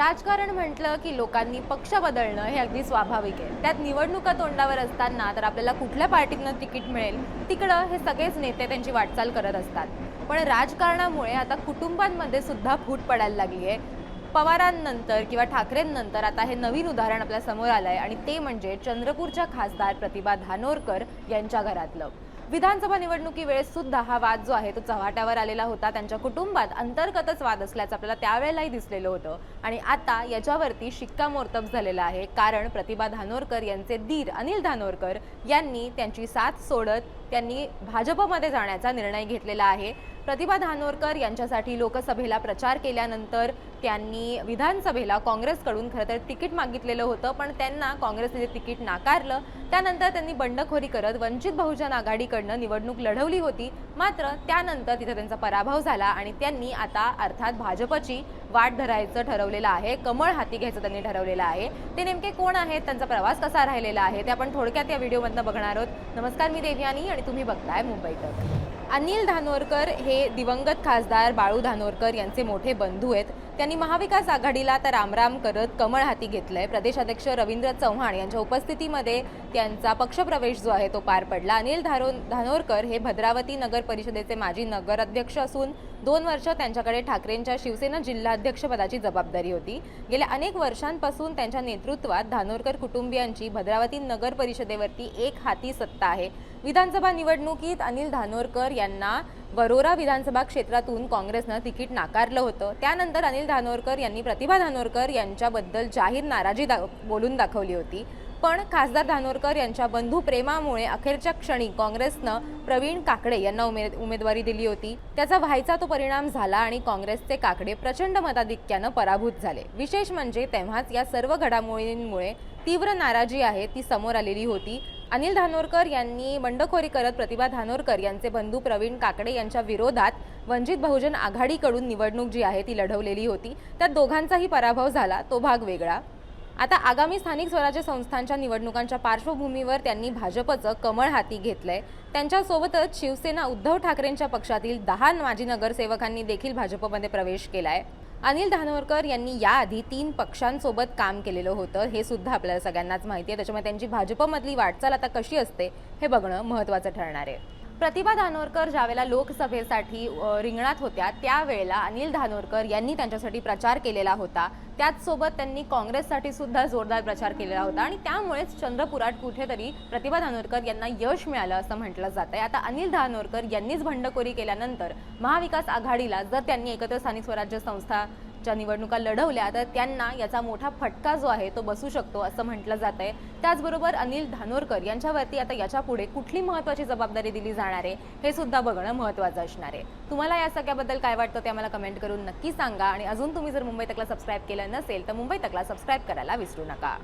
राजकारण म्हटलं की लोकांनी पक्ष बदलणं हे अगदी स्वाभाविक आहे. त्यात निवडणुका तोंडावर असताना तर आपल्याला कुठल्या पार्टीतनं तिकीट मिळेल तिकडं हे सगळेच नेते त्यांची वाटचाल करत असतात. पण राजकारणामुळे आता कुटुंबांमध्ये सुद्धा फूट पडायला लागली आहे. पवारांनंतर किंवा ठाकरेंनंतर आता हे नवीन उदाहरण आपल्यासमोर आलं आहे आणि ते म्हणजे चंद्रपूरच्या खासदार प्रतिभा धानोरकर यांच्या घरातलं. विधानसभा निवडणुकीवेळेस सुद्धा हा वाद जो आहे तो चव्हाट्यावर आलेला होता. त्यांच्या कुटुंबात अंतर्गतच वाद असल्याचं आपल्याला त्यावेळेलाही दिसलेलं होतं. आणि आता याच्यावरती शिक्कामोर्तब झालेला आहे. कारण प्रतिभा धानोरकर यांचे दीर अनिल धानोरकर यांनी त्यांची साथ सोडत त्यांनी भाजपमध्ये जाण्याचा निर्णय घेतलेला आहे. प्रतिभा धानोरकर यांच्यासाठी लोकसभेला प्रचार केल्यानंतर त्यांनी विधानसभेला काँग्रेसकडून खरं तर तिकीट मागितलेलं होतं पण त्यांना काँग्रेसने तिकीट नाकारलं त्यानंतर त्यांनी बंडखोरी करत वंचित बहुजन आघाडीकडनं निवडणूक लढवली होती. मात्र त्यानंतर तिथं त्यांचा पराभव झाला आणि त्यांनी आता अर्थात भाजपची वाट धरायचं ठरवलेलं आहे कमळ हाती घ्यायचं त्यांनी ठरवलेलं आहे. ते नेमके कोण आहेत त्यांचा प्रवास कसा राहिलेला आहे ते आपण थोडक्यात या व्हिडिओमधनं बघणार आहोत. नमस्कार मी देवयानी आणि तुम्ही बघताय मुंबई अनिल धानोरकर हे दिवंगत खासदार बाळू धानोरकर यांचे मोठे बंधू आहेत. त्यांनी महाविकास आघाडीला आता रामराम करत कमळ हाती घेतलंय. प्रदेशाध्यक्ष रवींद्र चव्हाण यांच्या उपस्थितीमध्ये त्यांचा पक्षप्रवेश जो आहे तो पार पडला. अनिल धारो धानोरकर हे भद्रावती नगर परिषदेचे माजी नगराध्यक्ष असून दोन वर्ष त्यांच्याकडे ठाकरेंच्या शिवसेना जिल्हाध्यक्षपदाची जबाबदारी होती. गेल्या अनेक वर्षांपासून त्यांच्या नेतृत्वात धानोरकर कुटुंबियांची भद्रावती नगर परिषदेवरती एक हाती सत्ता आहे. विधानसभा निवडणुकीत अनिल धानोरकर यांना वरोरा विधानसभा क्षेत्रातून काँग्रेसनं तिकीट नाकारलं होतं. त्यानंतर अनिल धानोरकर यांनी प्रतिभा धानोरकर यांच्याबद्दल जाहीर नाराजी दा बोलून दाखवली होती. पण खासदार धानोरकर यांच्या बंधू प्रेमामुळे अखेरच्या क्षणी काँग्रेसनं प्रवीण काकडे यांना उमेद उमेदवारी दिली होती. त्याचा व्हायचा तो परिणाम झाला आणि काँग्रेसचे काकडे प्रचंड मताधिक्यानं पराभूत झाले. विशेष म्हणजे तेव्हाच या सर्व घडामोडींमुळे तीव्र नाराजी आहे ती समोर आलेली होती. अनिल धानोरकर यांनी बंडखोरी करत प्रतिभा धानोरकर यांचे बंधू प्रवीण काकडे यांच्या विरोधात वंचित बहुजन आघाडीकडून निवडणूक जी आहे ती लढवलेली होती. त्यात दोघांचाही पराभव झाला तो भाग वेगळा. आता आगामी स्थानिक स्वराज्य संस्थांच्या निवडणुकांच्या पार्श्वभूमीवर त्यांनी भाजपचं कमळ हाती घेतलंय. त्यांच्यासोबतच शिवसेना उद्धव ठाकरेंच्या पक्षातील दहा माजी नगरसेवकांनी देखील भाजपमध्ये प्रवेश केलाय. अनिल धानोरकर यांनी याआधी तीन पक्षांसोबत काम केलेलं होतं. हे सुद्धा आपल्याला सगळ्यांनाच माहिती आहे. त्याच्यामुळे त्यांची भाजपमधली वाटचाल आता कशी असते हे बघणं महत्त्वाचं ठरणार आहे. प्रतिभा धानोरकर ज्यावेळेला लोकसभेसाठी रिंगणात होत्या त्यावेळेला अनिल धानोरकर यांनी त्यांच्यासाठी प्रचार केलेला होता. त्याचसोबत त्यांनी काँग्रेससाठी सुद्धा जोरदार प्रचार केलेला होता आणि त्यामुळेच चंद्रपुरात कुठेतरी प्रतिभा धानोरकर यांना यश मिळालं असं म्हटलं जात आहे आता अनिल धानोरकर यांनीच भंडखोरी केल्यानंतर महाविकास आघाडीला जर त्यांनी एकत्र स्थानिक स्वराज्य संस्था ज्या निवडणुका लढवल्या तर त्यांना याचा मोठा फटका जो आहे तो बसू शकतो असं म्हटलं जात आहे त्याचबरोबर अनिल धानोरकर यांच्यावरती आता याच्यापुढे कुठली महत्त्वाची जबाबदारी दिली जाणार आहे हे सुद्धा बघणं महत्त्वाचं असणार आहे. तुम्हाला या सगळ्याबद्दल काय वाटतं ते आम्हाला कमेंट करून नक्की सांगा. आणि अजून तुम्ही जर मुंबई तकला सबस्क्राईब केलं नसेल तर मुंबई तकला सबस्क्राईब करायला विसरू नका.